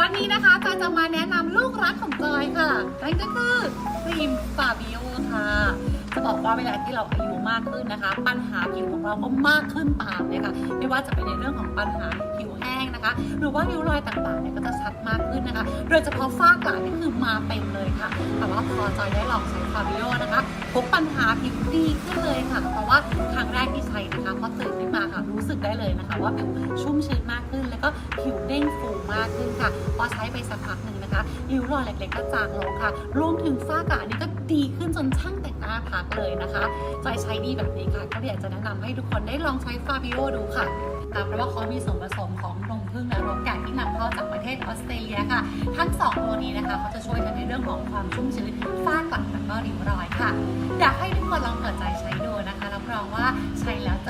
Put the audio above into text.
วันี้นะคะจอยจะมาแนะนำลูกรักของจอยค่ะนั่นก็คือครีมฟาบิโอค่ะ จะบอกว่าเวลาที่เราอายุมากขึ้นนะคะ ปัญหาผิวของเราก็มากขึ้นตามเลยค่ะ ไม่ว่าจะเป็นในเรื่องของปัญหาผิวแห้งนะคะ หรือว่าริ้วรอยต่างๆเนี่ยก็จะชัดมากขึ้นนะคะ โดยเฉพาะฝ้ากระนี่คือมาเต็มเลยค่ะ แต่ว่าพอจอยได้ลองใช้ฟาบิโอนะคะพบปัญหาผิวดีขึ้นเลยค่ะ เพราะว่า รู้สึกได้เลยนะคะ ว่าผิวชุ่มชื้นมากขึ้น แล้วก็ผิวเด้งฟูมากขึ้นค่ะ พอใช้ไปสักพักหนึ่งนะคะริ้วรอยเล็กๆก็จางลงค่ะ รวมถึงฝ้ากระนี่ก็ดีขึ้นจนช่างแต่งหน้าพักเลยนะคะจอยใช้ดีแบบนี้ค่ะ ก็อยากจะแนะนำให้ทุกคนได้ลองใช้ฟาบิโอดูค่ะค่ะเพราะว่าเขามีส่วนผสมของนมผึ้งและรสแกะที่นำเข้าจากประเทศออสเตรเลียค่ะ ทั้งสองตัวนี้นะคะเขาจะช่วยกันในเรื่องของความชุ่มชื้นฝ้ากระและก็ริ้วรอยค่ะ อยากให้ทุกคนลองเปิดใจใช้ดูนะคะรับรองว่าใช้แล้วจะ